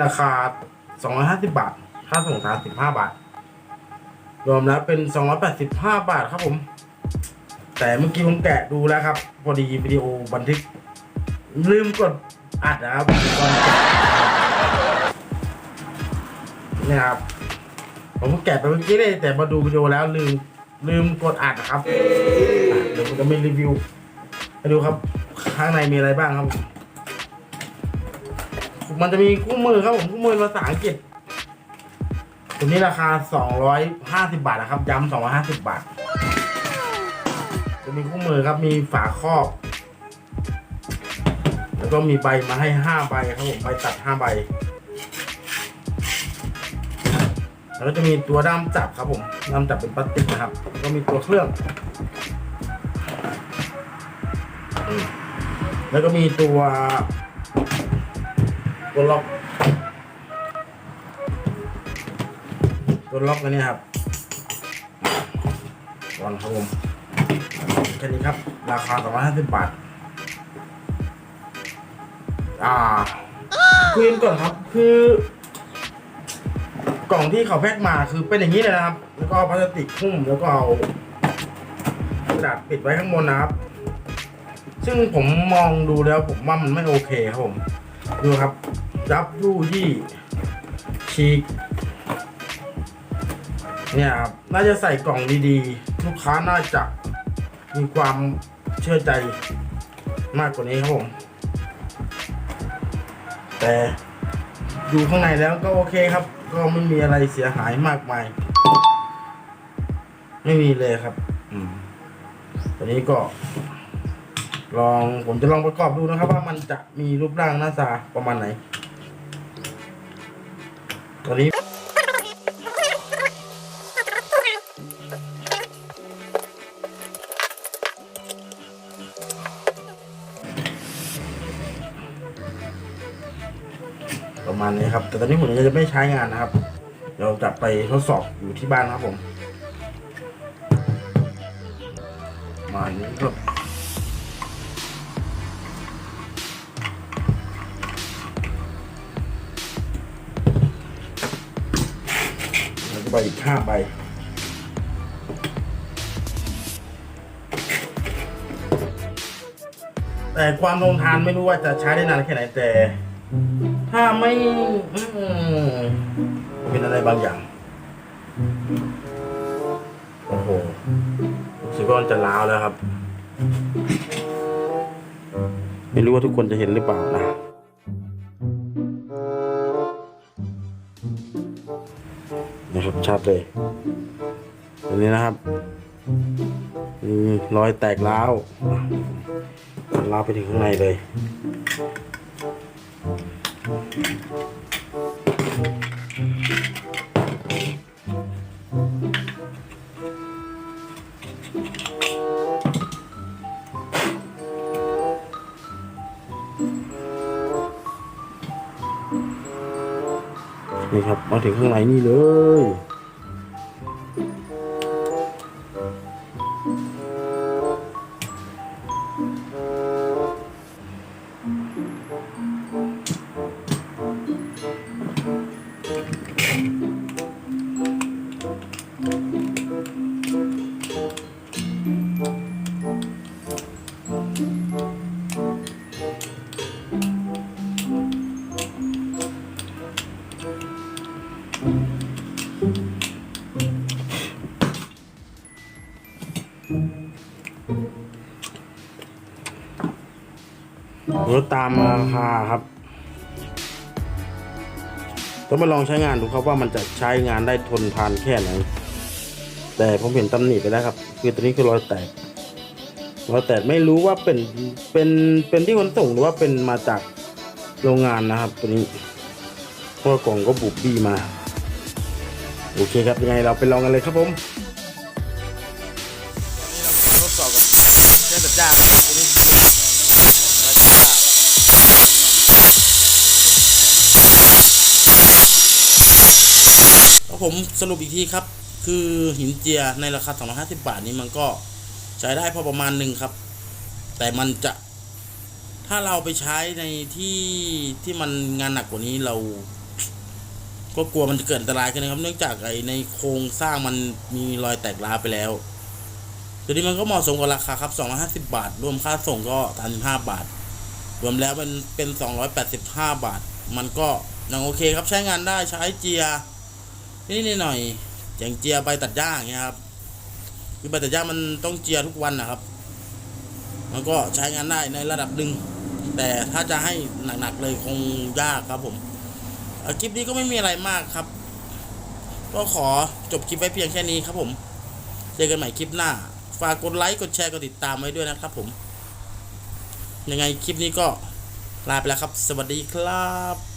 ราคา 250 บาท ค่าส่ง35 บาท รวมแล้วเป็น 285 บาทครับผม แต่เมื่อกี้ผมแกะดูแล้วครับ พอดีวิดีโอบันทึก ลืมกดอัดนะครับตอนแกะนี่ครับ ผมแกะไปเมื่อกี้เลยแต่มาดูวิดีโอแล้วลืมลืมกดอัดนะครับ เดี๋ยวผมจะมีรีวิวให้ดูครับ ข้างในมีอะไรบ้างครับ มันจะมีคู่มือครับผมคู่มือภาษาอังกฤษตัวนี้ราคา 250 บาทนะครับ ย้ำ250 บาท จะมีคู่มือครับ มีฝาครอบ แล้วก็มีใบมาให้ 5 ใบครับผม ใบตัด 5 ใบ แล้วก็จะมีตัวด้ามจับครับผม ด้ามจับเป็นพลาสติกนะครับแล้วก็มีตัวเครื่อง แล้วก็มีตัว ตัวล็อก ตัวล็อกอันนี้ครับก่อนครับผมแค่นี้ครับ ราคา250บบาท อ่าคุยกันก่อนครับ คือกล่องที่เขาแพ็คมาคือเป็นอย่างนี้เลยนะครับ แล้วก็เอาพลาสติกหุ้มแล้วก็เอากระดาษปิดไว้ข้างบนนะครับ ซึ่งผมมองดูแล้วผมว่ามันไม่โอเคครับผม ดูครับ จับรูยี่ชีกเนี่ยครับน่าจะใส่กล่องดีๆ ลูกค้าน่าจะมีความเชื่อใจมากกว่านี้ครับผมแต่ดูข้างในแล้วก็โอเคครับ ก็ไม่มีอะไรเสียหายมากมาย ไม่มีเลยครับอืมตอนนี้ก็ ลองผมจะลองประกอบดูนะครับ ว่ามันจะมีรูปร่างหน้าตาประมาณไหน ตอนนี้ประมาณนี้ครับ แต่ตอนนี้ผมยังจะไม่ใช้งานนะครับเราจะไปทดสอบอยู่ที่บ้านครับผม มาณนี้ครับ แล้วก็ใบอีกห้าใบแต่ความทนทานไม่รู้ว่าจะใช้ได้นานแค่ไหนแต่ ถ้าไม่อืมเป็นอะไรบางอย่าง โอ้โหรู้สึกว่ามันจะล้าวแล้วครับ ไม่รู้ว่าทุกคนจะเห็นหรือเปล่านะ นะครับชัดเลยอันนี้นะครับมีรอยแตกร้าวร้าวไปถึงข้างในเลย นี่ครับมาถึงข้างในนี่เลย รถตามราคาครับต้องมาลองใช้งานดูครับว่ามันจะใช้งานได้ทนทานแค่ไหน แต่ผมเห็นตำหนิไปแล้วครับ คือตัวนี้คือรอยแตกรอยแตกไม่รู้ว่าเป็นเป็นเป็นที่ขนส่งหรือว่าเป็นมาจากโรงงานนะครับ ตัวนี้เพราะว่ากล่องก็บุบบี้มาโอเคครับยังไงเราไปลองกันเลยครับผมทดสอบกับเครื่องตัดหญ้าครับตัวนี้ ผมสรุปอีกทีครับ คือหินเจียในราคา 250 บาทนี้มันก็ใช้ได้พอประมาณหนึ่งครับ แต่มันจะถ้าเราไปใช้ในที่ที่มันงานหนักกว่านี้เรา ก็กลัวมันจะเกิดอันตรายขึ้นนะครับ เนื่องจากไอในโครงสร้างมันมีรอยแตกร้าวไปแล้วตัวนี้มันก็เหมาะสมกับราคาครับ 250 บาท รวมค่าส่งก็35บาท รวมแล้วมันเป็น 285 บาท มันก็ยังโอเคครับใช้งานได้ใช้เจีย นี่หน่อยอย่างเจียใบตัดหญ้าอย่างเงี้ยครับคือใบตัดหญ้ามันต้องเจียทุกวันนะครับ มันก็ใช้งานได้ในระดับหนึ่งแต่ถ้าจะให้หนักๆเลยคงยากครับผมอ่อคลิปนี้ก็ไม่มีอะไรมากครับ ก็ขอจบคลิปไว้เพียงแค่นี้ครับผม เจอกันใหม่คลิปหน้า ฝากกดไลค์ กดแชร์ กดติดตามไว้ด้วยนะครับผม ยังไงคลิปนี้ก็ลาไปแล้วครับ สวัสดีครับ